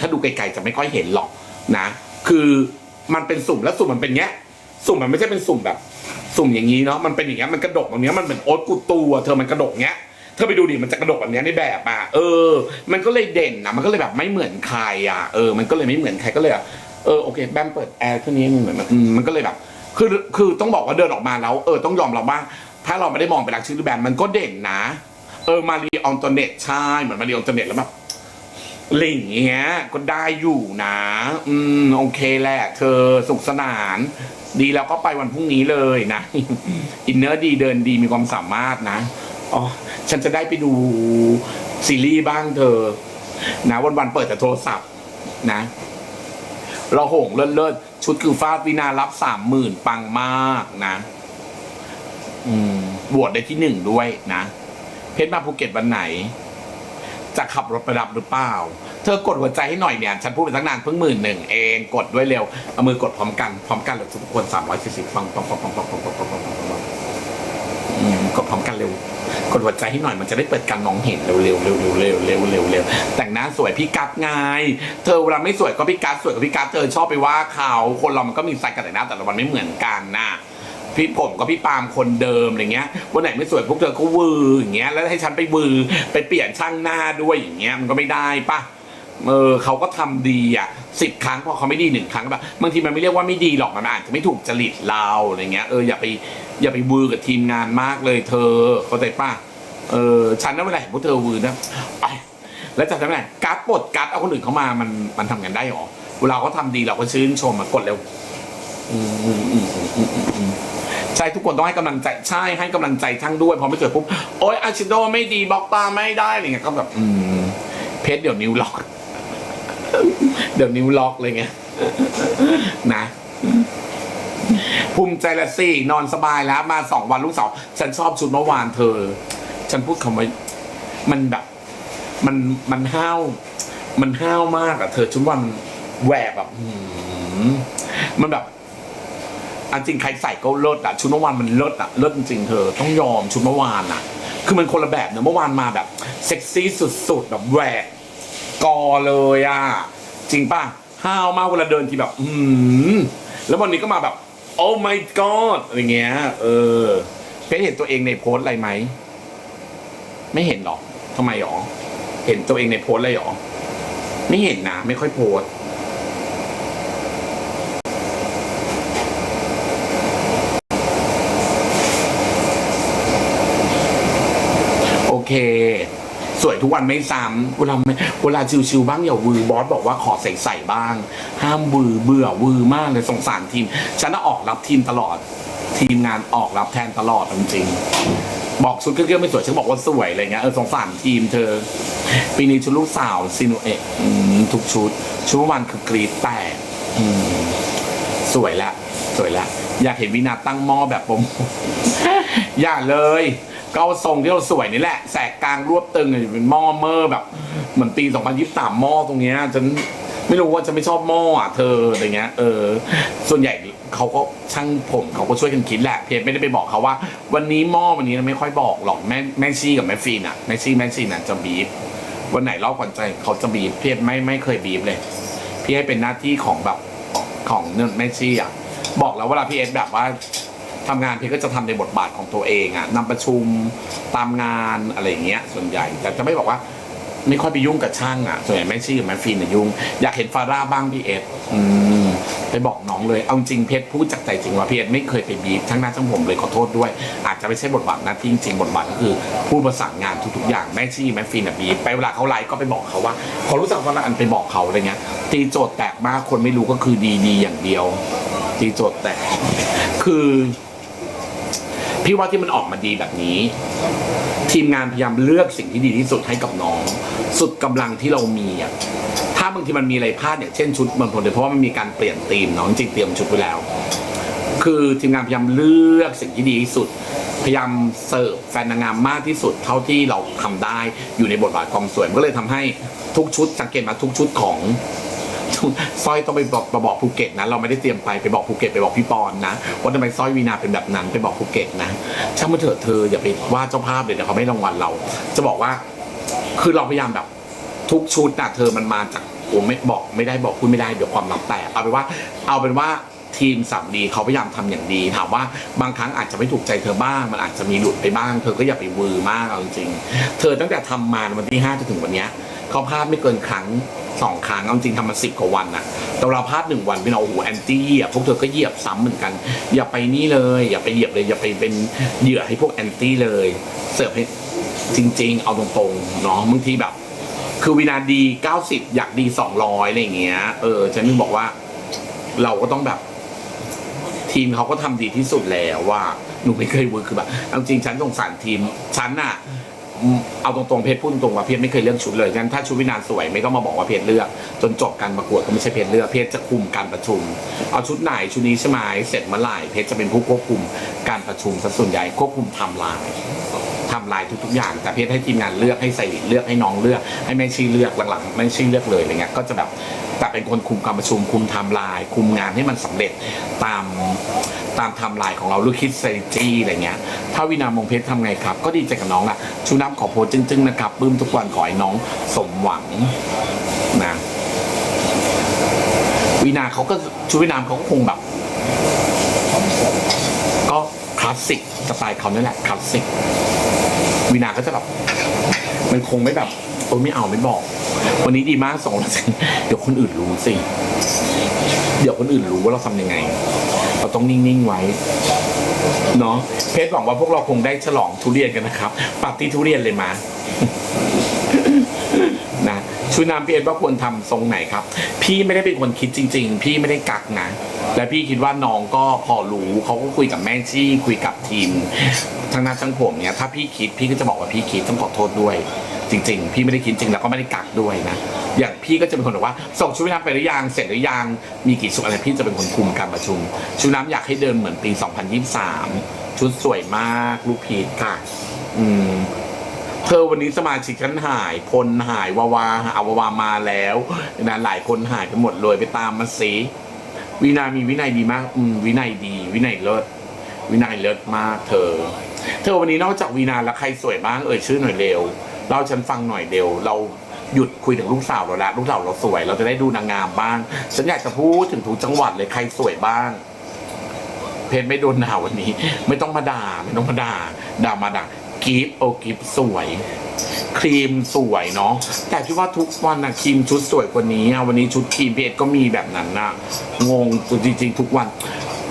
ถ้าดูไกลๆจะไม่ค่อยเห็นหรอกนะ คือมันเป็นสุ่มแล้วสุ่มมันเป็นเงี้ย สุ่มมันไม่ใช่เป็นสุ่มแบบ สุ่มอย่างนี้เนาะมันเป็นอย่างเงี้ยมันกระดกแบบเนี้ยมันเหมือนโอ๊ตกูตูอะเธอมันกระดกเงี้ยเธอไปดูดิมันจะกระดกแบบเนี้ยในแบบอะเออ มันก็เลยเด่นนะมันก็เลยแบบไม่เหมือนใครอะเออมันก็เลยไม่เหมือนใครก็เลยอะเออโอเคแบมเปิดแอร์เท่านี้มันเหมือนอืมมันก็เลยแบบคือคือต้องบอกว่าเดินออกมาแล้วเออต้องยอมรับว่า ถ้าเราไม่ได้มองเป็นรักชื่อแบรนด์มันก็เด่นนะ เออมารีออนโตเนตใช่เหมือนมารีออนโตเนตแล้วแบบ อะไรอย่างเงี้ยก็ได้อยู่นะ อืม โอเคแหละเธอสุขสนาน ดีแล้วก็ไปวันพรุ่งนี้เลยนะ อินเนอร์ดีเดินดีมีความสามารถนะอ๋อฉันจะได้ไปดูซีรีส์บ้างเธอ นะวันๆเปิดแต่โทรศัพท์นะเราหงเลิศเลิศชุดคือฟาดวินารับสามหมื่นปังมากนะ อืมบวชได้ที่หนึ่งด้วยนะ เพชรมาภูเก็ตวันไหน จะขับรถไปรับหรือเปล่า เธอกดหัวใจให้หน่อยเนี่ย ฉันพูดไปตั้งนานเพิ่งหมื่นหนึ่งเองกดด้วยเร็ว เอามือกดพร้อมกัน พร้อมกันเลยทุกคนสามร้อยสี่สิบปังปังปังปังปังปังปังปังปังปังปังอืมกดพร้อมกันเร็ว กดหัวใจให้หน่อยมันจะได้เปิดการมองเห็นเร็วเร็วเร็วเร็วเร็วเร็วเร็วเร็วแต่งหน้าสวยพี่กัดไงเธอเวลาไม่สวยก็พี่กัดสวยกับพี่กัดเธอชอบไปว่าเขาคนเรามันก็มีสไตล์การแต่งหน้าแต่ละวันไม่เหมือนกันนะ พี่ผมก็พี่ปาล์มคนเดิมอะไรเงี้ยวันไหนไม่สวยพวกเธอก็วืออย่างเงี้ยแล้วให้ฉันไปวือไปเปลี่ยนช่างหน้าด้วยอย่างเงี้ยมันก็ไม่ได้ปะเออเขาก็ทำดีอะสิบครั้งพอเขาไม่ดีหนึ่งครั้งแบบบางทีมันไม่เรียกว่าไม่ดีหรอกมันอาจจะไม่ถูกจริตเราอะไรเงี้ยเอออย่าไปอย่าไปวือกับทีมงานมากเลยเธอเข้าใจปะเออฉันนะเวลาเห็นพวกเธอวือนะไปแล้วจะทำไงการ์ดปลดการ์ดเอาคนอื่นเข้ามามันมันทำกันได้หรอเวลาเขาทำดีเราก็ชื่นชมมากดเร็วอืมอืมอืมอืม ใช่ทุกคนต้องให้กำลังใจใช่ให้กำลังใจทั้งด้วยพอไม่เกิดปุ๊บโอ๊ยอาชิโดไม่ดีบล็อกตาไม่ได้อะไรเงี้ยก็แบบอืมเพชรเดี๋ยวนิ้วล็อก เดี๋ยวนิ้วล็อกเลยไงนะภูมิใจละสินอนสบายแล้ว มาสองวันลูกสาวฉันชอบชุดเมื่อวานเธอ ฉันพูดคำว่ามันแบบ มันมันห้าว มันห้าวมากอะเธอชุดวันแหวกแบบมันแบบ อันจริงใครใส่ก็เลิศอะชุดเมื่อวานมันเลิศอะเลิศจริงๆเธอต้องยอมชุดเมื่อวานอะคือมันคนละแบบเนอะเมื่อวานมาแบบเซ็กซี่สุดๆแบบแหวกกอเลยอะจริงป่ะห้าวมากเวลาเดินทีแบบ อืมแล้ววันนี้ก็มาแบบ โอ้ my god อะไรเงี้ย เออเพชเห็นตัวเองในโพสอะไรไหม ไม่เห็นหรอทำไมหรอ เห็นตัวเองในโพสต์เลยหรอ ไม่เห็นนะ ไม่ค่อยโพสต์ โอ เค สวยทุกวันไม่ซ้ำเวลาไม่เวลาชิวๆบ้างอย่าวือบอสบอกว่าขอใส่ๆบ้าง ห้ามวือเบื่อวือมากเลยสงสารทีม ฉันน่ะออกรับทีมตลอด ทีมงานออกรับแทนตลอดจริงๆบอกชุดเครื่องไม่สวยฉันบอกว่าสวยอะไรเงี้ยเออสงสารทีมเธอปีนี้ชุดลูกสาวซินเอะทุกชุด ชุดวานคือกรีดแตกสวยละสวยละอยากเห็นวินาตั้งหม้อแบบผม อย่าเลย ก็เอาทรงที่เราสวยนี่แหละ แสกกลางรวบตึงเป็นหม้อเมอร์แบบ เหมือนปี2023หม้อตรงเนี้ยฉันไม่รู้ว่าจะไม่ชอบหม้ออะเธออะไรเงี้ยเออ ส่วนใหญ่เขาก็ช่างผมเขาก็ช่วยกันคิดแหละเพียรไม่ได้ไปบอกเขาว่า วันนี้หม้อวันนี้ไม่ค่อยบอกหรอกแม่แม่ชีกับแม่ฟีนอะแม่ชีแม่ชีน่ะจะบีบวันไหนรอบก่อนใจเขาจะบีบเพียรไม่ไม่เคยบีบเลย พี่ให้เป็นหน้าที่ของแบบของเนื่แม่ชีอะบอกแล้วเวลาพี่เอสแบบว่า ทำงานพี่ก็จะทำในบทบาทของตัวเองอะนำประชุมตามงานอะไรอย่างเงี้ยส่วนใหญ่แต่จะไม่บอกว่าไม่ค่อยไปยุ่งกับช่างอะส่วนใหญ่แม่ชี่กับแม่ฟีนเนี่ยยุ่ง อยากเห็นฟาร่าบ้างพี่เอสไปบอกน้องเลย เอาจริงเพชรพูดจากใจจริงว่าพี่เอสไม่เคยไปบีบทั้งหน้าทั้งผมเลยขอโทษด้วย อาจจะไม่ใช่บทบาทหน้าที่จริงบทบาทก็คือผู้ประสานงานทุกๆอย่างแม่ชี่แม่ฟีนอะบีบไปเวลาเขาไลฟ์ก็ไปบอกเขาว่าพอรู้จักฟาร่าอันไปบอกเขาอะไรเงี้ยตีโจทย์แตกมากคนไม่รู้ก็คือดีดีๆอย่างเดียวตีโจทย์แตกคือ พี่ว่าที่มันออกมาดีแบบนี้ ทีมงานพยายามเลือกสิ่งที่ดีที่สุดให้กับน้อง สุดกำลังที่เรามีอะถ้าบางทีมันมีอะไรพลาดอย่างเช่นชุดบางคนเพราะว่ามันมีการเปลี่ยนธีมเนาะจริงเตรียมชุดไว้แล้ว คือทีมงานพยายามเลือกสิ่งที่ดีที่สุด พยายามเสิร์ฟแฟนนางงามมากที่สุด เท่าที่เราทำได้อยู่ในบทบาทความสวยมันก็เลยทำให้ทุกชุดสังเกตมาทุกชุดของ สร้อยต้องไปบอกไปบอกภูเก็ตนะ เราไม่ได้เตรียมไปไปบอกภูเก็ตไปบอกพี่ปอนนะว่าทำไมสร้อยวีนาเป็นแบบนั้นไปบอกภูเก็ตนะช่างมันเถอะเธออย่าไปว่าเจ้าภาพเลยเดี๋ยวเขาไม่รางวัลเรา จะบอกว่าคือเราพยายามแบบทุกชุดนะเธอมันมาจากอ้ไม่บอกไม่ได้บอกพูดไม่ได้เดี๋ยวความลับแตกเอาเป็นว่า เอาเป็นว่าทีมสามดีเขาพยายามทำอย่างดีถามว่าบางครั้งอาจจะไม่ถูกใจเธอบ้าง มันอาจจะมีหลุดไปบ้าง เธอก็อย่าไปวือมากเอาจริงเธอตั้งแต่ทำมาวันที่ห้าจนถึงวันเนี้ย เขาพลาดไม่เกินครั้งสองครั้งเอาจริงทำมาสิบกว่าวันน่ะแต่เราพลาดหนึ่งวันเป็นเอาโอ้โหแอนตี้เหยียบพวกเธอก็เหยียบซ้ำเหมือนกัน อย่าไปนี่เลย อย่าไปเหยียบเลย อย่าไปเป็นเหยื่อให้พวกแอนตี้เลย เสิร์ฟให้จริง ๆ เอาตรงๆเนาะบางทีแบบ คือวินาดี 90 อยากดี 200อะไรอย่างเงี้ย เออฉันนึกบอกว่า เราก็ต้องแบบ ทีมเขาก็ทำดีที่สุดแล้วว่าหนูไม่เคยเวิร์คคือแบบเอาจริงฉันสงสารทีมฉันน่ะ เอาตรงๆเพจพูดตรงว่าเพจไม่เคยเลือกชุดเลยฉะนั้นถ้าชุดวินานสวยไม่ต้องมาบอกว่าเพจเลือก จนจบการประกวดก็ไม่ใช่เพจเลือกเพจจะคุมการประชุม เอาชุดไหนชุดนี้ใช่ไหมเสร็จเมื่อไหร่เพจจะเป็นผู้ควบคุมการประชุมส่วนใหญ่ควบคุมทำลายทำลายทุกๆอย่าง แต่เพจให้ทีมงานเลือกให้ใส่เลือกให้น้องเลือก ให้แม่ชีเลือกหลังๆแม่ชีเลือกเลยอะไรเงี้ยก็จะแบบแต่เป็นคนคุมการประชุมคุมทำลาย คุมงานให้มันสำเร็จตาม ตามไทำลายของเราลูกคิด s t r a t e g y อะไรเงี้ย ถ้าวินามงเพชรทำไงครับ ก็ดีใจกับน้องอะชูน้ำขอโพสต์จึ้งๆนะครับปลื้มทุกวันขอให้น้องสมหวังนะวินาเขาก็ชูวินามเขาก็คงแบบ ก็คลาสสิกสไตล์เขานั่นแหละคลาสสิกวินาก็จะแบบมันคงไม่แบบโอ้ไม่เอาไม่บอก วันนี้ดีมากสองร้อยเดี๋ยวคนอื่นรู้สิ เดี๋ยวคนอื่นรู้ว่าเราทำยังไง เราต้องนิ่งๆไว้เนาะเพชรหวังว่าพวกเราคงได้ฉลองทุเรียนกันนะครับปาร์ตี้ทุเรียนเลยมา นะชุดน้ำพี่เอ็ดว่าควรทำทรงไหนครับ พี่ไม่ได้เป็นคนคิดจริง ๆ พี่ไม่ได้กักนะและพี่คิดว่าน้องก็พอรู้เขาก็คุยกับแม่ชี่คุยกับทีมทางหน้าช่างผมเนี่ยถ้าพี่คิดพี่ก็จะบอกว่าพี่คิดต้องขอโทษด้วย จริง ๆ พี่ไม่ได้คิดจริงแล้วก็ไม่ได้กักด้วยนะ อย่างพี่ก็จะเป็นคนบอกว่า ส่งชุดว่ายน้ำไปหรือยังเสร็จหรือยังมีกี่ชุดอะไรพี่จะเป็นคนคุมการประชุม ชุดน้ำอยากให้เดินเหมือนปี 2023 ชุดสวยมากลูกพีทค่ะ อืมเธอวันนี้สมาชิกฉันหาย พลหายวาวาอาวาวามาแล้วนะหลายคนหายไปหมดเลยไปตามมาสิวินามีวินัยดีมาก อืมวินัยดี วินัยเลิศวินัยเลิศมาก เธอ เธอวันนี้นอกจากวีนาแล้วใครสวยบ้างเอ่ยชื่อหน่อยเร็วเล่าให้ฉันฟังหน่อยเร็วเรา หยุดคุยถึงลูกสาวเราละลูกสาวเราสวย เราจะได้ดูนางงามบ้าง ฉันอยากจะพูดถึงทุกจังหวัดเลยใครสวยบ้าง เพจไม่โดนด่าวันนี้ ไม่ต้องมาด่าไม่ต้องมาด่าด่ามาด่ากิฟโอกิฟสวย ครีมสวยเนาะแต่พี่ว่าทุกวันนะครีมชุดสวยกว่านี้วันนี้ชุดครีมเพจก็มีแบบนั้นนะงงจริงๆทุกวัน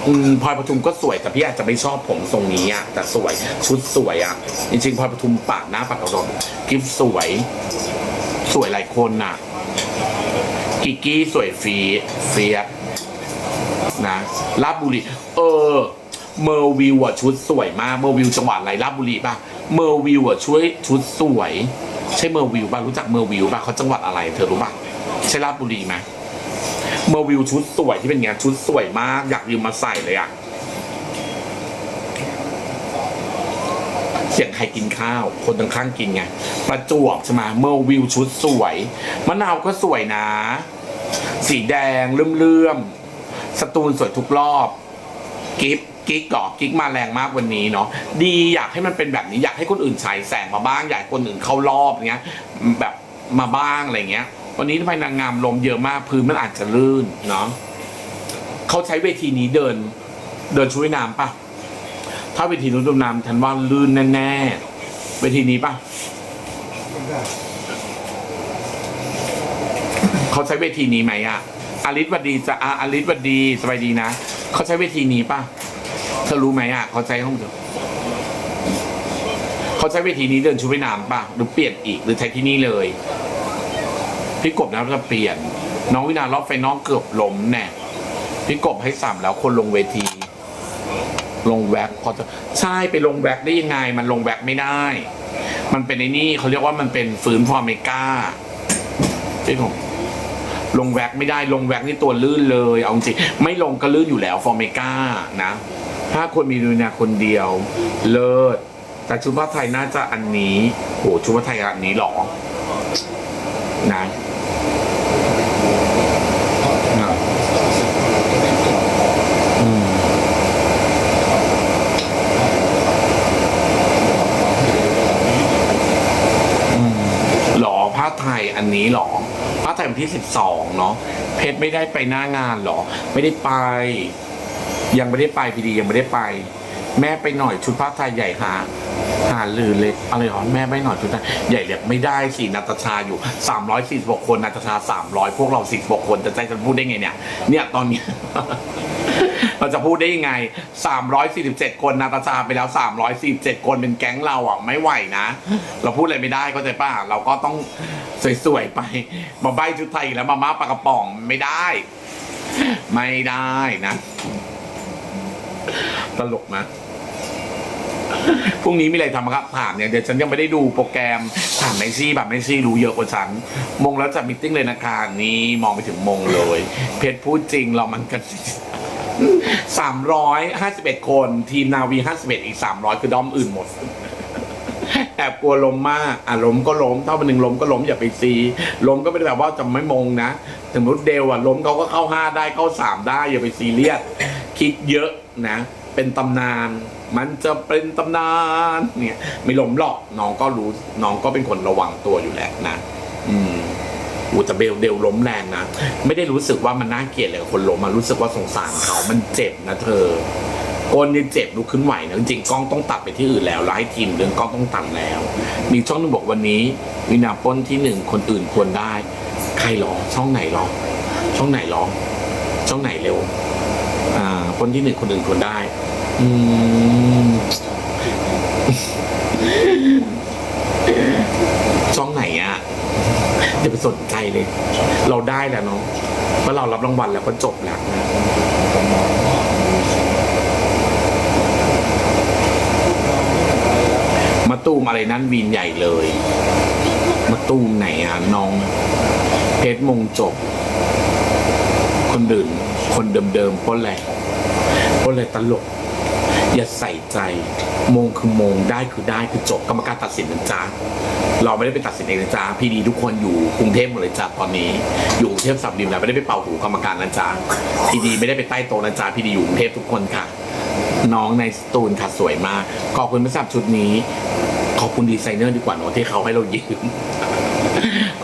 อืมพลอยปทุมก็สวยแต่พี่อาจจะไม่ชอบผมทรงนี้อะแต่สวยชุดสวยอะจริงๆพลอยปทุมปากหน้าปากกระดอนกิฟสวย สวยหลายคนน่ะ กิกกี้สวยฟีเฟียสนะลาดบุรี เออ เมอร์วิวอะชุดสวยมาก เมอร์วิวจังหวัดอะไรลาดบุรีป่ะ เมอร์วิวอะช่วยชุดสวย ใช่เมอร์วิวป่ะ รู้จักเมอร์วิวป่ะเขาจังหวัดอะไร เธอรู้ป่ะ ใช่ลาดบุรีไหมเมอร์วิวชุดสวยที่เป็นไงชุดสวยมาก อยากยืมมาใส่เลยอะ เสียงใครกินข้าว คนข้างๆกินไง ประจวบใช่ไหมเมอร์วิวชุดสวย มะนาวก็สวยนะ สีแดงเลื่อมๆสตูลสวยทุกรอบ กิฟกิ๊กก่อกิ๊กมาแรงมากวันนี้เนาะดีอยากให้มันเป็นแบบนี้อยากให้คนอื่นฉายแสงมาบ้าง อยากคนอื่นเข้ารอบเงี้ยแบบมาบ้างอะไรเงี้ย วันนี้ทำไมนางงามลมเยอะมากพื้นมันอาจจะลื่นเนาะเขาใช้เวทีนี้เดิน เดินช่วยน้ำปะ ถ้าเวทีนู้นดำน้ำฉันว่าลื่นแน่ๆเวทีนี้ปะเขาใช้เวทีนี้ไหมอะอาริสวัดดีจะอาอาริสวัดดีสบายดีนะเขาใช้เวทีนี้ปะเธอรู้ไหมอะเขาใช้ห้องเดียวเขาใช้เวทีนี้เดินชุดว่ายน้ำปะหรือเปลี่ยนอีกหรือใช้ที่นี่เลยพี่กบนะจะเปลี่ยน น้องวินารอบไฟน้องเกือบล้มแน่พี่กบให้สามแล้วคนลงเวที ลงแว็กพอจะใช่ไปลงแว็กได้ยังไง มันลงแว็กไม่ได้ มันเป็นไอ้นี่เขาเรียกว่ามันเป็นฝืนฟอร์เมก้าพี่ผมลงแว็กไม่ได้ลงแว็กนี่ตัวลื่นเลยเอาจริงไม่ลงก็ลื่นอยู่แล้วฟอร์เมก้านะถ้าคนมีดูนาคนเดียว เลิศแต่ชุดผ้าไทยน่าจะอันนี้โหชุดผ้าไทยอันนี้หรอนะอืม อืมหรอผ้าไทยอันนี้หรอผ้าไทยที่สิบสองเนาะเพชรไม่ได้ไปหน้างานหรอ ไม่ได้ไป ยังไม่ได้ไปพีดียังไม่ได้ไป แม่ไปหน่อยชุดผ้าไทยใหญ่หาหาลือเล็กอะไรหรอแม่ไม่หน่อยชุดไทยใหญ่เล็กไม่ได้สินาตาชาอยู่สามร้อยสี่สิบกคนนาตาชาสามร้อยพวกเราสี่สิบกคนจะใจจะพูดได้ไงเนี่ย เนี่ยตอนนี้ เราจะพูดได้ยังไง 347 คนนาตาชาไปแล้ว 347 คนเป็นแก๊งเราอะไม่ไหวนะ เราพูดอะไรไม่ได้เข้าใจป่ะเราก็ต้องสวยๆไปมาใบชุดไทยอีกแล้วมาม่าปลากระป๋องไม่ได้ ไม่ได้นะตลกนะพรุ่งนี้มีอะไรทำครับถามเนี่ยเดี๋ยวฉันยังไม่ได้ดูโปรแกรมถามไมซี่แบบไมซี่รู้เยอะกว่าฉันมงแล้วจัดมิทติ้งเลยนะคะนี่มองไปถึงมงเลย เพชรพูดจริงเรามันกัน สามร้อยห้าสิบเอ็ดคนทีมนาวีห้าสิบเอ็ดอีกสามร้อยคือด้อมอื่นหมด แอบกลัวล้มมาก อะล้มก็ล้มเท่าเป็นหนึ่งล้มก็ล้มอย่าไปซีล้มก็ไม่ได้แบบว่าจะไม่มงนะถึงรุดเดวอะล้มเขาก็เข้าห้าได้เข้าสามได้อย่าไปซีเรียสคิดเยอะนะ เป็นตำนาน มันจะเป็นตำนานเนี่ยไม่ล้มหรอกน้องก็รู้น้องก็เป็นคนระวังตัวอยู่แล้วนะ อืม อูแต่เบลเดลล้มแรงนะ ไม่ได้รู้สึกว่ามันน่าเกลียดเลยกับคนล้มมันรู้สึกว่าสงสารเขามันเจ็บนะเธอก้นนี่เจ็บลุกขึ้นไหวนะจริงกล้องต้องตัดไปที่อื่นแล้วแล้วให้ทีมเรื่องกล้องต้องตัดแล้ว มีช่องนึงบอกวันนี้ วินาป้นที่หนึ่งคนอื่นควรได้ ใครหรอช่องไหนหรอช่องไหนหรอช่องไหนเร็ว อ่า คนที่หนึ่งคนอื่นควรได้ อืม ช่องไหนอะ อย่าไปสนใจเลย เราได้แล้วเนาะเมื่อเรารับรางวัลแล้วก็จบแล้วนะมาตูมอะไรนั่นวีนใหญ่เลย มาตูมไหนอะน้อง เพชรมงจบ คนดื่นคนเดิมๆป้นแหละป้นเลยตลก อย่าใส่ใจมงคือมงได้คือได้คือจบกรรมการตัดสินนะจ๊ะเราไม่ได้ไปตัดสินเองนะจ๊ะพี่ดีทุกคนอยู่กรุงเทพหมดเลยจ้ะตอนนี้ อยู่กรุงเทพสับดิมแล้วไม่ได้ไปเป่าหูกรรมการนะจ๊ะพี่ดีไม่ได้ไปใต้โต๊ะนะจ๊ะพี่ดีอยู่กรุงเทพทุกคนค่ะ น้องในสตูลค่ะสวยมากขอบคุณสำหรับชุดนี้ขอบคุณดีไซเนอร์ดีกว่าเนอะที่เขาให้เรายืม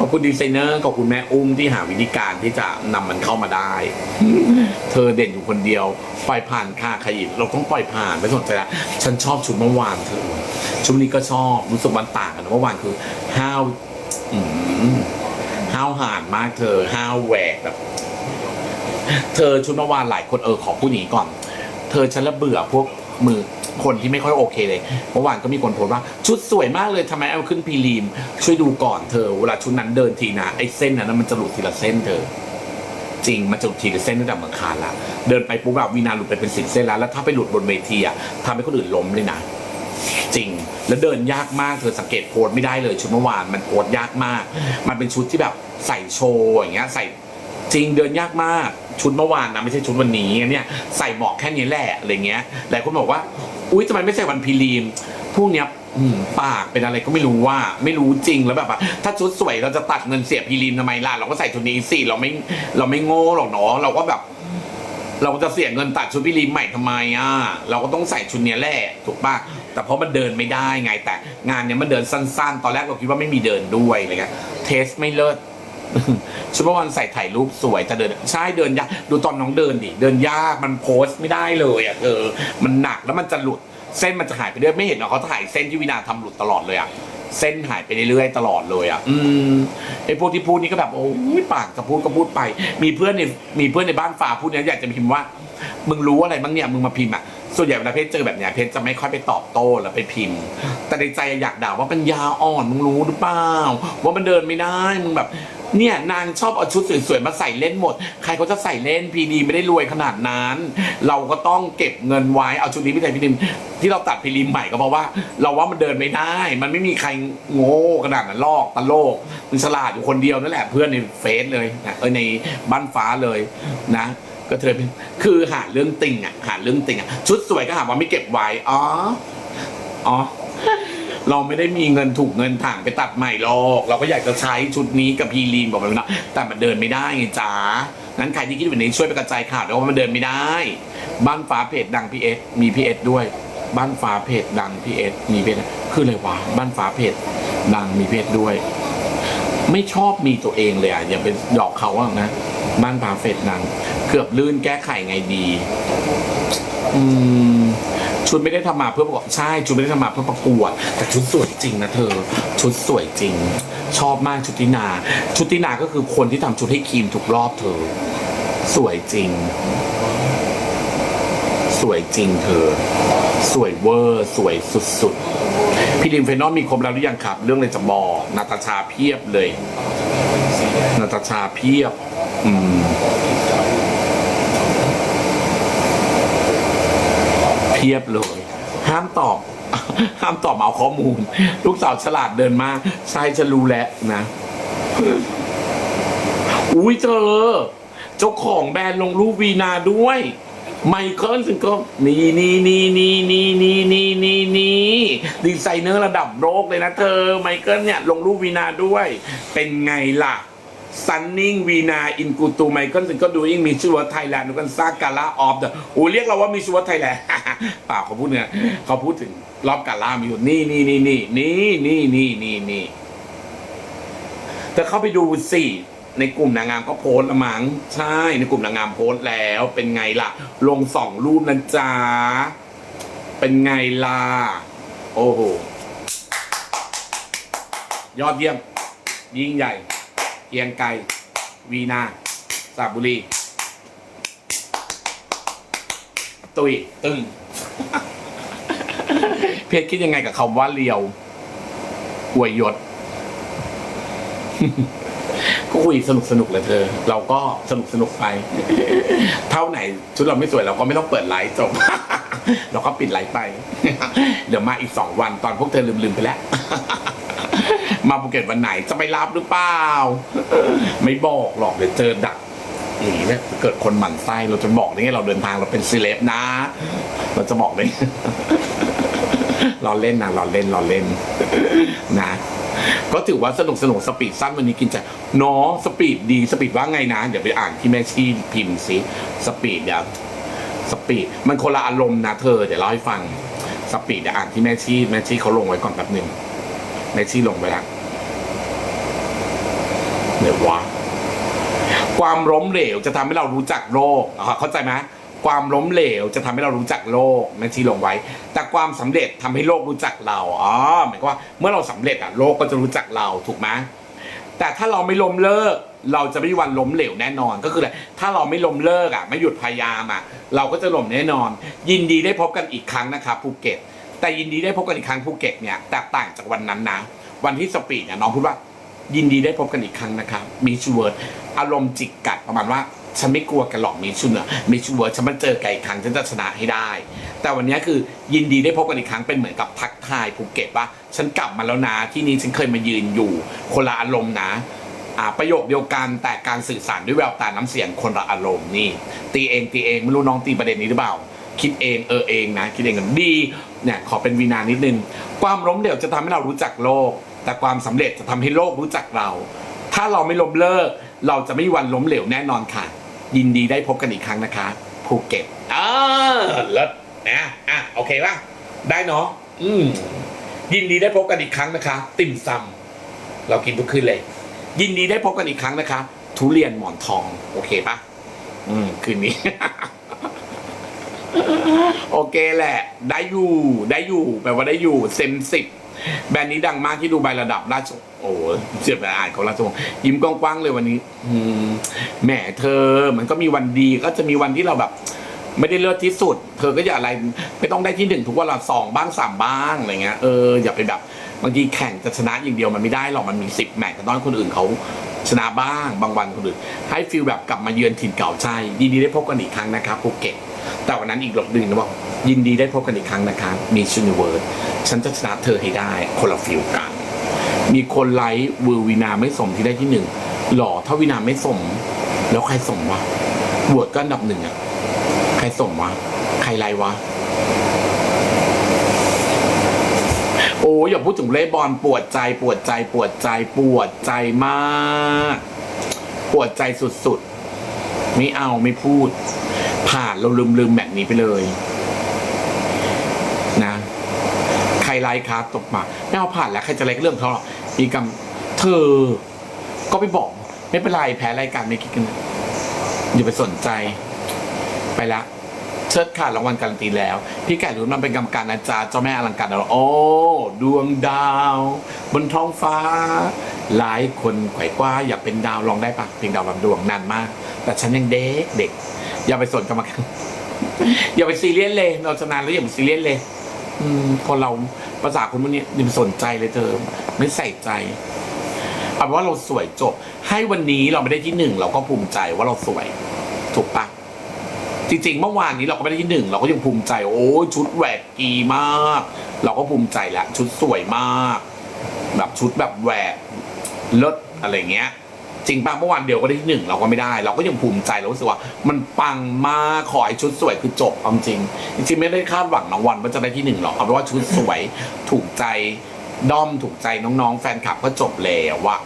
อบคุณดีไซเนอร์ขอบคุณแม่อุ้มที่หาวิธีการที่จะนำมันเข้ามาได้ เธอเด่นอยู่คนเดียว ปล่อยผ่านค่ะใครอีกเราต้องปล่อยผ่านไม่สนใจละฉันชอบชุดเมื่อวานเธอชุดนี้ก็ชอบรู้สึกมันต่างกันนะเมื่อวานคือห้าวอืมห้าวห่านมากเธอห้าวแหวกแบบเธอชุดเมื่อวานหลายคนเออขอพูดอย่างนี้ก่อน เธอฉันละเบื่อพวกมือ คนที่ไม่ค่อยโอเคเลยเมื่อวานก็มีคนโพสต์ว่าชุดสวยมากเลยทำไมเอาขึ้นพรีลีม ช่วยดูก่อนเธอ เวลาชุดนั้นเดินทีนะไอ้เส้นนั้นนะมันจะหลุดทีละเส้นเธอ จริงมันจะหลุดทีละเส้นตั้งแต่เมืองคานละเดินไปปุ๊บแบบวีนาหลุดไปเป็นสิบเส้นแล้วแล้วถ้าไปหลุดบนเวทีอะทำให้คนอื่นล้มเลยนะจริง แล้วเดินยากมากเธอสังเกตโพสต์ไม่ได้เลยชุดเมื่อวานมันโพสต์ยากมาก มันเป็นชุดที่แบบใส่โชว์อย่างเงี้ยใส่จริงเดินยากมากชุดเมื่อวานนะไม่ใช่ชุดวันนี้เนี่ยใส่เหมาะแค่นี้แหละอะไรเงี้ยหลายคนบอกว่า อุ้ยทำไมไม่ใส่วันพีรีมพวกเนี้ยอืมปากเป็นอะไรก็ไม่รู้ว่าไม่รู้จริงแล้วแบบว่าถ้าชุดสวยเราจะตัดเงินเสียพีรีมทำไมล่ะเราก็ใส่ชุดนี้สิเราไม่เราไม่โง่หรอกเนาะเราก็แบบ เราจะเสียเงินตัดชุดพี่ลีมใหม่ทำไมอะเราก็ต้องใส่ชุดเนี้ยแหละถูกปะแต่เพราะมันเดินไม่ได้ไงแต่งานเนี้ยมันเดินสั้น ๆ ตอนแรกเราคิดว่าไม่มีเดินด้วยอะไรเงี้ยเทสไม่เลิศ ชุดเมื่อวันใส่ถ่ายรูปสวยแต่เดินใช่เดินยากดูตอนน้องเดินดิเดินยากมันโพสต์ไม่ได้เลยอะเออมันหนักแล้วมันจะหลุดเส้นมันจะหายไปเรื่อยไม่เห็นเหรอเขาถ่ายเส้นที่วินาทำหลุดตลอดเลยอะเส้นหายไปเรื่อยๆตลอดเลยอะ อืมไอ้พวกที่พูดนี่ก็แบบโอ้ยปากจะพูดก็พูดไป มีเพื่อนในมีเพื่อนในบ้านฟ้าพูดเนี้ยอยากจะพิมพ์ว่า มึงรู้อะไรบ้างเนี่ยมึงมาพิมพ์อะส่วนใหญ่เวลาเพชรเจอแบบเนี้ยเพชรจะไม่ค่อยไปตอบโต้แล้วไปพิมพ์ แต่ในใจอยากด่าว่าเป็นยาอ่อนมึงรู้หรือเปล่าว่ามันเดินไม่ได้มึงแบบ เนี่ยนางชอบเอาชุดสวยๆมาใส่เล่นหมด ใครเขาจะใส่เล่นพีดีไม่ได้รวยขนาดนั้น เราก็ต้องเก็บเงินไว้เอาชุดนี้ไปใส่พีดีที่เราตัดพีดีใหม่ก็เพราะว่า เราว่ามันเดินไม่ได้ มันไม่มีใครโง่ขนาดนั้นลอกตะโลกมันฉลาดอยู่คนเดียวนั่นแหละเพื่อนในเฟซเลยนะเออในบ้านฟ้าเลยนะก็เธอเป็นคือหาเรื่องติงอะหาเรื่องติงอะชุดสวยก็หาว่าไม่เก็บไว้อ๋ออ๋อ เราไม่ได้มีเงินถูกเงินถังไปตัดใหม่หรอก เราก็อยากจะใช้ชุดนี้กับพีลีนบอกไปนะแต่มันเดินไม่ได้ไงจ๋านั้นใครที่คิดแบบนี้ช่วยไปกระจายข่าวด้วยว่ามันเดินไม่ได้ บ้านฟ้าเพจดังพีเอสมีพีเอสด้วย บ้านฟ้าเพจดังพีเอสมีเพจคืออะไรวะบ้านฟ้าเพจดังมีเพจด้วย ไม่ชอบมีตัวเองเลยอะอย่าไปหลอกเขาอะนะบ้านพาเฟตนางเกือบลื่นแก้ไขไงดี อืม ชุดไม่ได้ทำมาเพื่อประกอบใช่ชุดไม่ได้ทำมาเพื่อประกวด แต่ชุดสวยจริงนะเธอ ชุดสวยจริง ชอบมากชุดตินา ชุดตินาก็คือคนที่ทำชุดให้ครีมทุกรอบเธอ สวยจริง สวยจริงเธอ สวยเวอร์ สวยสุดๆพี่ดิมเฟนอลมีครบแล้วหรือยังครับ เรื่องเลยจะบอกนาตาชาเพียบเลยนาตาชาเพียบ อืม เพียบเลย ห้ามตอบ ห้ามตอบเอาข้อมูล ลูกสาวฉลาดเดินมาใช่ฉันรู้แล้วนะ อุ้ยเธอเจ้าของแบรนด์ลงรูปวีนาด้วย ไมเคิลถึงก็นี่นี่นี่นี่นี่นี่นี่นี่นี่ดีไซเนอร์ระดับโลกเลยนะเธอ ไมเคิลเนี่ย ลงรูปวีนาด้วย เป็นไงล่ะ ซันนิงวีนาอินกูตูไมเคิลถึงก็ดูยิ่งมีชื่อว่าไทยแลนด์ดูกันซากกาล่าออฟเดอะโอ้เรียกเราว่ามีชื่อว่าไทยแลนด์เปล่าเขาพูดเนี่ยเขาพูดถึงรอบกาล่ามีอยู่นี่นี่นี่นี่นี่นี่นี่นี่นี่แต่เข้าไปดูสิในกลุ่มนางงามก็โพสต์ละมั้งใช่ในกลุ่มนางงามโพสต์แล้วเป็นไงล่ะ ลงสองรูปนะจ๊ะเป็นไงล่ะโอ้โหยอดเยี่ยม ยิ่งใหญ่ เกรียงไกรวีนาสระบุรี ตุยตึง เพชรคิดยังไงกับคำว่าเลียวอวยยศก็คุยสนุกสนุกเลยเธอ เราก็สนุกสนุกไป เท่าไหนชุดเราไม่สวยเราก็ไม่ต้องเปิดไลฟ์จบเราก็ปิดไลฟ์ไป เดี๋ยวมาอีกสองวันตอนพวกเธอลืมๆไปแล้ว มาภูเก็ตวันไหนจะไปรับหรือเปล่า ไม่บอกหรอกเดี๋ยวเจอดักอย่างนี้เนี่ยเกิดคนหมั่นไส้เราจะบอกได้ไงเราเดินทางเราเป็นซีเลบนะ เราจะบอกได้เราเล่นนะเราเล่นเราเล่นนะ ก็ถือว่าสนุกสนุกสปีดสั้นวันนี้กินใจเนาะสปีดดีสปีดว่าไงนะ เดี๋ยวไปอ่านที่แม่ชีพิมพ์สิสปีดเดี๋ยวสปีดมันคนละอารมณ์นะเธอเดี๋ยวเล่าให้ฟังสปีดเดี๋ยวอ่านที่แม่ชีแม่ชีเขาลงไว้ก่อนแป๊บหนึ่งแม่ชีลงไปแล้ว เดี๋ยวะ ความล้มเหลวจะทำให้เรารู้จักโลกเข้าใจไหมความล้มเหลวจะทำให้เรารู้จักโลกแม่ชีลงไว้ แต่ความสำเร็จทำให้โลกรู้จักเราอ๋อหมายความว่าเมื่อเราสำเร็จอะโลกก็จะรู้จักเราถูกไหมแต่ถ้าเราไม่ล้มเลิก เราจะไม่มีวันล้มเหลวแน่นอนก็คืออะไรถ้าเราไม่ล้มเลิกอะไม่หยุดพยายามอะเราก็จะล้มแน่นอน ยินดีได้พบกันอีกครั้งนะครับภูเก็ตแต่ยินดีได้พบกันอีกครั้งภูเก็ตเนี่ยแตกต่างจากวันนั้นนะวันที่สปีดเนี่ยน้องพูดว่า ยินดีได้พบกันอีกครั้งนะครับมีชูเวิร์ดอารมณ์จิกกัดประมาณว่าฉันไม่กลัวกันหรอกมีชูเนอร์มีชูเวิร์ดฉันมาเจอกันอีกครั้งฉันจะชนะให้ได้ แต่วันนี้คือยินดีได้พบกันอีกครั้งเป็นเหมือนกับทักทายภูเก็ตว่าฉันกลับมาแล้วนะที่นี่ฉันเคยมายืนอยู่คนละอารมณ์นะประโยคเดียวกันแต่การสื่อสารด้วยแววตาน้ำเสียงคนละอารมณ์นี่ ตีเองตีเองไม่รู้น้องตีประเด็นนี้หรือเปล่า คิดเองเออเองนะ คิดเองกันดีเนี่ยขอเป็นวีนานิดนึง ความล้มเหลวจะทำให้เรารู้จักโลก แต่ความสำเร็จจะทำให้โลกรู้จักเรา ถ้าเราไม่ล้มเลิก เราจะไม่มีวันล้มเหลวแน่นอนค่ะ ยินดีได้พบกันอีกครั้งนะคะภูเก็ตอ่าเลิศนะอะโอเคป่ะได้เนาะอืมยินดีได้พบกันอีกครั้งนะคะ ติ่มซำเรากินทุกคืนเลย ยินดีได้พบกันอีกครั้งนะคะ ทุเรียนหมอนทอง โอเคปะอืมคืนนี้ โอเคแหละ ได้อยู่ ได้อยู่แปลว่าได้อยู่เซมสิบ แบรนด์นี้ดังมากที่ดูใบระดับราชโอ้โหเจ็บอ่านของราชวงศ์ยิ้มกว้างๆเลยวันนี้ อืมแหมเธอมันก็มีวันดีก็จะมีวันที่เราแบบ ไม่ได้เลิศที่สุด เธอก็อย่าอะไรไม่ต้องได้ที่หนึ่งทุกวันละสองบ้างสามบ้างอะไรเงี้ยเอออย่าไปแบบบางทีแข่งจะชนะอย่างเดียวมันไม่ได้หรอกมันมีสิบแมตช์ต้องให้คนอื่นเขาชนะบ้าง บางวันคนอื่นให้ฟิลแบบกลับมาเยือนถิ่นเก่าใช่ยินดีได้พบกันอีกครั้งนะครับภูเก็ต แต่วันนั้นอีกหลบดึงนะบอกยินดีได้พบกันอีกครั้งนะครับมีชูนิเวิร์ดฉันจะชนะเธอให้ได้คนละฟิลกัน มีคนไลค์เวอร์วินาไม่สมที่ได้ที่หนึ่งหล่อถ้าวินาไม่สม แล้วใครสมวะบวชก็อันดับหนึ่งอะใครสมวะใครไลค์วะโอ้ยอย่าพูดถึงเล่บอลปวดใจปวดใจปวดใจปวดใจมาก ปวดใจสุดๆ ไม่เอาไม่พูด ผ่านเราลืมลืมแมตช์นี้ไปเลยนะใครไลค์ครับตกมาไม่เอาผ่านแล้วใครจะไลค์เรื่องเขาหรอกมีกรรมเธอ ก็ไปบอก ไม่เป็นไรแพ้รายการไม่คิดกันอย่าไปสนใจไปละเชิดค่ะรางวัลการันตีแล้ว พี่ไก่รุ้นมันเป็นกรรมการนะจ๊ะเจ้าแม่อลังการเราโอ้ดวงดาว บนท้องฟ้า หลายคนไขว่คว้าอยากเป็นดาวลองได้ปะเพลงดาวลำดวงนานมาก แต่ฉันยังเด็กเด็ก อย่าไปสนกรรมการอย่าไปซีเรียสเลยเราชนะแล้วอย่าไปซีเรียสเลย อืมคนเราภาษาคนพวกนี้อย่าไปสนใจเลยเธอ ไม่ใส่ใจเอาเป็นว่าเราสวยจบ ให้วันนี้เราไม่ได้ที่หนึ่งเราก็ภูมิใจว่าเราสวย ถูกปะจริงๆเมื่อวานนี้เราก็ไม่ได้ที่หนึ่งเราก็ยังภูมิใจ โอ้ชุดแหวกกีมาก เราก็ภูมิใจแล้วชุดสวยมาก แบบชุดแบบแหวกเลิศอะไรเงี้ย จริงป่ะเมื่อวานเดียวก็ได้ที่หนึ่งเราก็ไม่ได้ เราก็ยังภูมิใจเรารู้สึกว่า มันปังมากขอให้ชุดสวยคือจบเอาจริง จริงไม่ได้คาดหวังรางวัลว่าจะได้ที่หนึ่งหรอกเอาเป็นว่าชุดสวยถูกใจด้อมถูกใจน้องๆ แฟนคลับก็จบแล้วว่า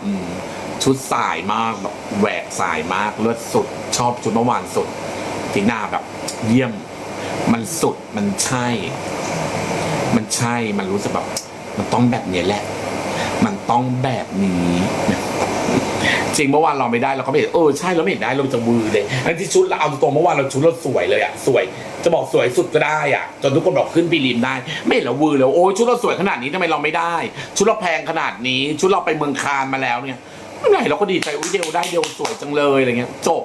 ชุดสายมากแบบแหวกสายมากเลิศสุด ชอบชุดเมื่อวานสุดทีหน้าแบบเยี่ยม มันสุดมันใช่ มันใช่มันรู้สึกแบบ มันต้องแบบนี้แหละ มันต้องแบบนี้ จริงเมื่อวานเราไม่ได้เราก็ไม่เห็นเออใช่เราไม่เห็นได้เราจะวือเลยอันที่ชุดเราเอาตรงเมื่อวานเราชุดเราสวยเลยอะสวย จะบอกสวยสุดก็ได้อะจนทุกคนบอกขึ้นปีรีมได้ ไม่เห็นเราวือเลยโอ้ยชุดเราสวยขนาดนี้ทำไมเราไม่ได้ ชุดเราแพงขนาดนี้ ชุดเราไปเมืองคานมาแล้วเนี่ยไม่ไหนเราก็ดีใจอุ้ยเดียวได้เดียวสวยจังเลยอะไรเงี้ยจบ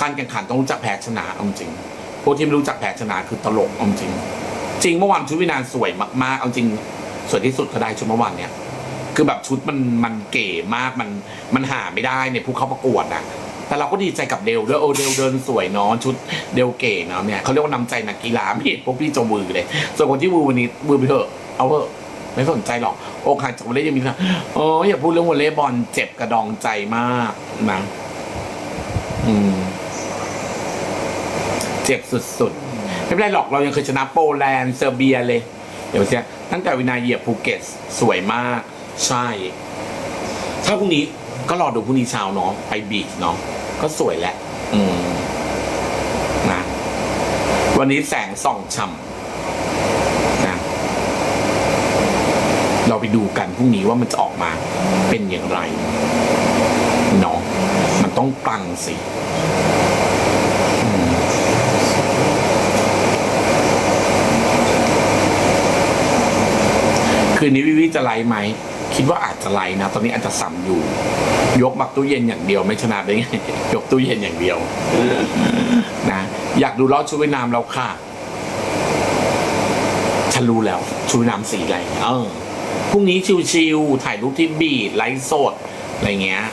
การแข่งขันต้องรู้จักแพ้ชนะเอาจริงพวกที่ไม่รู้จักแพ้ชนะคือตลกเอาจริง จริงเมื่อวานชุดวินานสวยมากๆเอาจริงสวยที่สุดก็ได้ชุดเมื่อวานเนี่ย คือแบบชุดมันมันเก๋มากมันมันหาไม่ได้ในผู้เข้าประกวดนะแต่เราก็ดีใจกับเดลด้วยโอเดลเดินสวยเนาะชุดเดลเก๋เนาะเนี่ยเขาเรียกว่านำใจนักกีฬาไม่เห็นพวกพี่จะวือเลยส่วนคนที่วือวันนี้วือไปเถอะเอาเถอะไม่สนใจหรอกโอกหักจากวอลเลย์ยังมีนะโอ้ยอย่าพูดเรื่องวอลเลย์บอลเจ็บกระดองใจมากนะอืมเจ็บสุดๆ ไม่เป็นไรหรอกเรายังเคยชนะโปแลนด์เซอร์เบียเลย เดี๋ยวเสียตั้งแต่วินาเหยียบภูเก็ตสวยมาก ใช่ ถ้าพรุ่งนี้ก็รอดูพรุ่งนี้เช้าเนาะไปบีชเนาะก็สวยแหละอืมนะวันนี้แสงส่องช่ำนะเราไปดูกันพรุ่งนี้ว่ามันจะออกมาเป็นอย่างไรเนาะมันต้องปังสิคืนนี้วิวิจะไลฟ์ไหม คิดว่าอาจจะไลนะ ตอนนี้อาจจะสั่มอยู่ ยกบักตู้เย็นอย่างเดียวไม่ชนะได้ไงยกตู้เย็นอย่างเดียวนะอยากดูรอดชุดว่ายน้ำแล้วค่ะ ฉันรู้แล้วชุดว่ายน้ำสีอะไรเออพรุ่งนี้ชิวๆถ่ายรูปที่บีดไลฟ์สดอะไรเงี้ย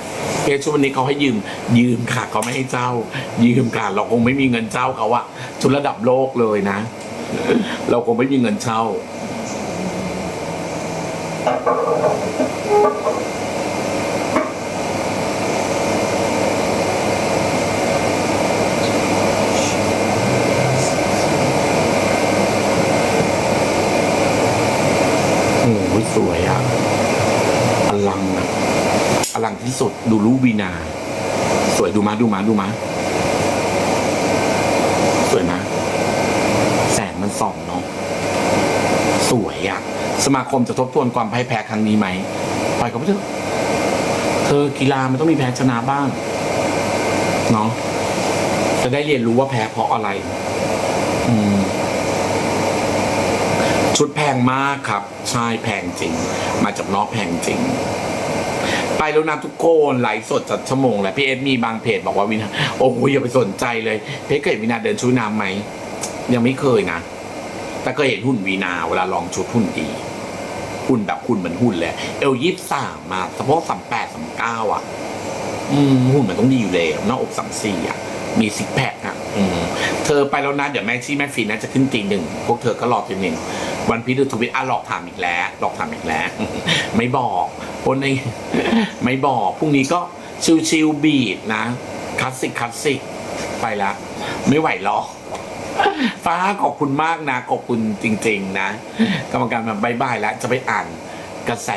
เพจชุดวันนี้เขาให้ยืม ยืมค่ะเขาไม่ให้เจ้า ยืมค่ะเราคงไม่มีเงินเจ้าเขาอะชุดระดับโลกเลยนะ เราคงไม่มีเงินเช่า สวยอะอลังอะอลังที่สุดดูรูปวีนา สวยดูมาดูมาดูมาสวยนะ แสงมันส่องเนาะสวยอะ สมาคมจะทบทวนความพ่ายแพ้ครั้งนี้ไหมปล่อยเขาไปเถอะเธอกีฬามันต้องมีแพ้ชนะบ้างเนาะจะได้เรียนรู้ว่าแพ้เพราะอะไร อืมชุดแพงมากครับ ใช่แพงจริง มาจากนอกแพงจริง ไปแล้วนะทุกคนไลฟ์สดจัดชั่วโมงแหละพี่เอสมีบางเพจบอกว่าวินาโอ้โหอย่าไปสนใจเลย เพจเคยเห็นวินาเดินชุดน้ำไหม ยังไม่เคยนะ แต่ก็เห็นหุ่นวีนาเวลาลองชุดหุ่นดี หุ่นแบบหุ่นเหมือนหุ่นเลยเอลยี่สามมาสะโพกสามแปดสามเก้าอะ อืมหุ่นมันต้องดีอยู่แล้วหน้าอกสามสี่อะ มีซิกแพคอะ อืมเธอไปแล้วนะ เดี๋ยวแม่ชี่แม่ฟีน่าจะขึ้นตีหนึ่งพวกเธอก็รอตีหนึ่งวันพีดูทวิตอะหลอกถามอีกแล้วหลอกถามอีกแล้ว ไม่บอกคนในไม่บอกพรุ่งนี้ก็ชิวชิวๆบีดนะคลาสสิกคลาสสิกไปละไม่ไหวหรอก ฟ้าขอบคุณมากนะ ขอบคุณจริง ๆ นะ กรรมการมาบายบายแล้วจะไปอ่านกระแส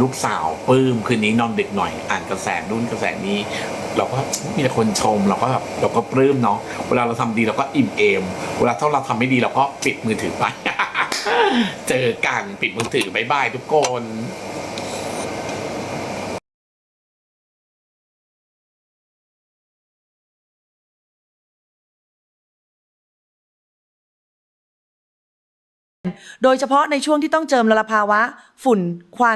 ลูกสาวปลื้มคืนนี้นอนดึกหน่อย อ่านกระแสนู่นกระแสนี้ เราก็มีแต่คนชมเราก็แบบเราก็ปลื้มเนาะเวลาเราทำดีเราก็อิ่มเอม เวลาถ้าเราทำไม่ดีเราก็ปิดมือถือไป เจอกันปิดมือถือบายบายทุกคน โดยเฉพาะในช่วงที่ต้องเจอมลภาวะ ฝุ่นควัน